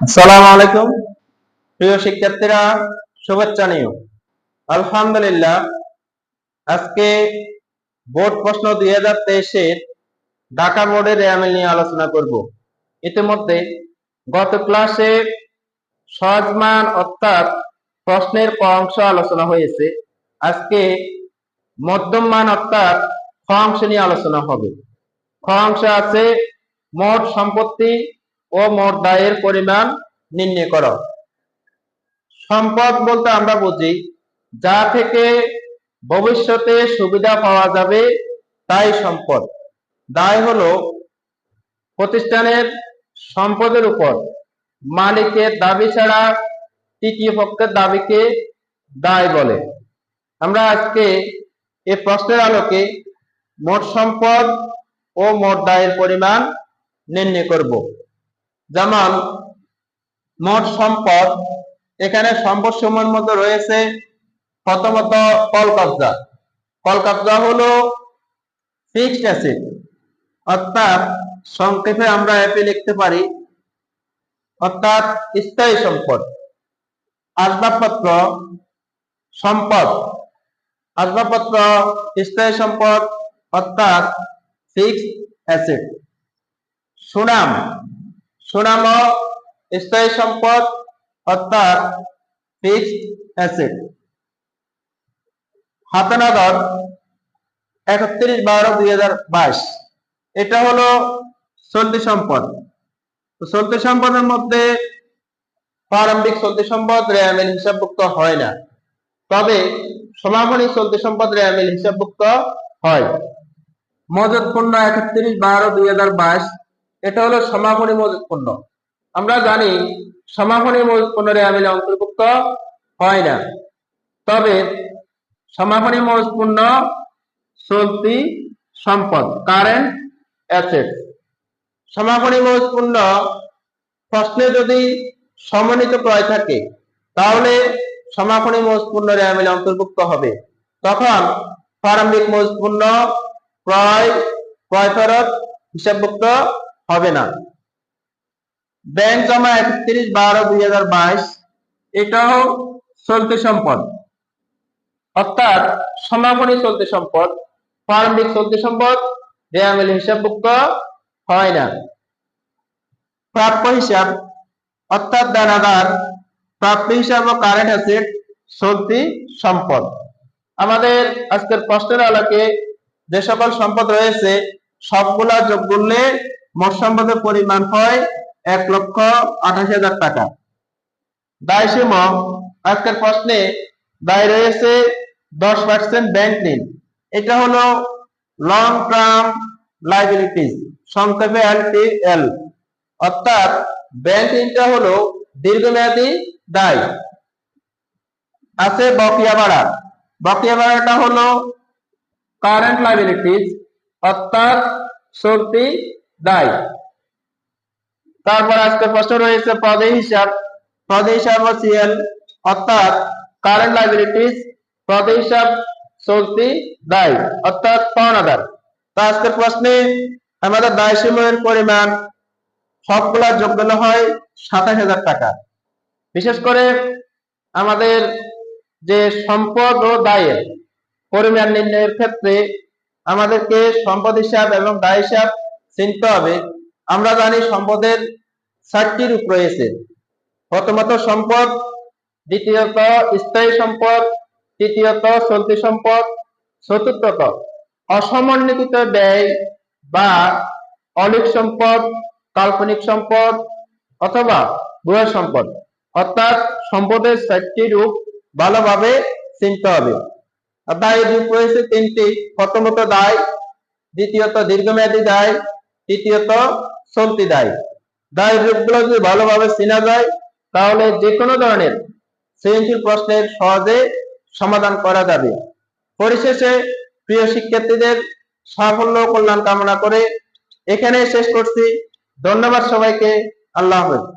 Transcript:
আসসালামু আলাইকুম। প্রিয় শিক্ষার্থীরা, শুভেচ্ছা নিও। আলহামদুলিল্লাহ, আজকে বোর্ড প্রশ্ন দুই হাজার তেইশের ঢাকা বোর্ডের রেয়ামেল নিয়ে আলোচনা করব। ইতিমধ্যে গত ক্লাসে সহজমান অর্থাৎ প্রশ্নের ক অংশ আলোচনা হয়েছে। আজকে মধ্যম মান অর্থাৎ খ অংশ নিয়ে আলোচনা হবে। খ অংশ আছে মোট সম্পত্তি ও মোট দায়ের পরিমাণ নির্ণয় করো। সম্পদ বলতে আমরা বুঝি, যা থেকে ভবিষ্যতে সুবিধা পাওয়া যাবে তাই সম্পদ। দায় হলো প্রতিষ্ঠানের সম্পদের উপর। মালিকের দাবি ছাড়া তৃতীয় পক্ষের দাবিকে দায় বলে। আমরা আজকে এ প্রশ্নের আলোকে মোট সম্পদ ও মোট দায়ের পরিমাণ নির্ণয় করব। যেমন মোট সম্পদ, এখানে সম্পদ সমূহের মধ্যে রয়েছে প্রথমত কল কবজা কল হলো ফিক্সড অ্যাসেট অর্থাৎ সংক্ষেপে আমরা এপে লিখতে পারি, অর্থাৎ স্থায়ী সম্পদ, আসবাবপত্র সম্পদ, আসবাবপত্র, স্থায়ী সম্পদ, অর্থাৎ ফিক্সড অ্যাসেট সুনাম সুনাম স্থায়ী সম্পদ অর্থাৎ ফিক্সড অ্যাসেট হাতানাদর একত্রিশ বারো দুই হাজার বাইশ। এটা হলো চলতি সম্পদ। তো চলতি সম্পদের মধ্যে প্রারম্ভিক চলতি সম্পদ রেয়ামেল হিসাবভুক্ত হয় না। তবে সমাপনী চলতি সম্পদ রেয়ামেল হিসাবভুক্ত হয়। মজুদ পণ্য একত্রিশ বারো দুই হাজার বাইশ এটা হলো সমাপনী মজুদ পণ্য। আমরা জানি সমাপনী মজুদ পণ্য রেয়ামেলে অন্তর্ভুক্ত হয় না। তবে সমাপনী মজুদ পণ্য চলতি সম্পদ কারেন্ট অ্যাসেট সমাপনী মজুদ পণ্য প্রশ্নে যদি সমন্বিত ক্রয় থাকে, তাহলে সমাপনী মজুদ পণ্য রেয়ামেলে অন্তর্ভুক্ত হবে। তখন প্রারম্ভিক মজুদ পণ্য ক্রয় ক্রয় ফেরত হিসাবভুক্ত হবে না। ব্যাংক জমা একত্রিশ বারো দুই হাজার বাইশ, এটাও চলতি সম্পদ। অর্থাৎ সমাপনী চলতি সম্পদ, প্রারম্ভিক চলতি সম্পদ রেয়ামেল হিসাবভুক্ত হয় না। প্রাপ্য হিসাব, অর্থাৎ দানাদার, প্রাপ্য হিসাব ও কারেন্ট অ্যাসেট চলতি সম্পদ। আমাদের আজকের প্রশ্নের আলোকে যে সকল সম্পদ রয়েছে, সবগুলা যোগ করলে মোট সম্পদের পরিমাণ হয় এক লক্ষ আঠাশ হাজার টাকা। দায় আজকের প্রশ্নে দায় রয়েছে দশ পার্সেন্ট ব্যাংক ঋণ। এটা হলো লং টার্ম লাইবিলিটিস সংক্ষেপে এল অর্থাৎ ব্যাংক ঋণটা হলো দীর্ঘমেয়াদী দায়। আছে বকেয়া ভাড়া। বকেয়া ভাড়াটা হলো কারেন্ট লাইবিলিটিস অর্থাৎ চলতি দায় তারপর আজকে প্রশ্ন রয়েছে পদে হিসাব পদে হিসাব ও সিএল অর্থাৎ কারেন্ট লাইবিলিটিস পদে হিসাব চলতি দায় অর্থাৎ পাওনাদার তো আজকের প্রশ্নে আমাদের দায় সমূহের পরিমাণ সবগুলা যোগদান হয় সাতাশ হাজার টাকা। বিশেষ করে আমাদের যে সম্পদ ও দায়ের পরিমাণ নির্ণয়ের ক্ষেত্রে আমাদেরকে সম্পদ হিসাব এবং দায় হিসাব চিনতে হবে। আমরা জানি সম্পদের চারটি রূপ রয়েছে। প্রথমত সম্পদ, দ্বিতীয়ত স্থায়ী সম্পদ, তৃতীয়ত চলতি সম্পদ, চতুর্থত অসমন্বিত ব্যয় বা অলিক সম্পদ, কাল্পনিক সম্পদ অথবা ভুয়া সম্পদ। অর্থাৎ সম্পদের চারটি রূপ ভালোভাবে চিনতে হবে। দায় রূপ রয়েছে তিনটি। প্রথমত দায়, দ্বিতীয়ত দীর্ঘমেয়াদী দায় তৃতীয়ত চলতি দায়। দায় রূপগুলো যদি ভালোভাবে চেনা যায়, তাহলে যে কোনো ধরনের সৃজনশীল প্রশ্নের সহজে সমাধান করা যাবে। পরিশেষে প্রিয় শিক্ষার্থীদের সাফল্য কল্যাণ কামনা করে এখানে শেষ করছি। ধন্যবাদ সবাইকে। আল্লাহ হাফেজ।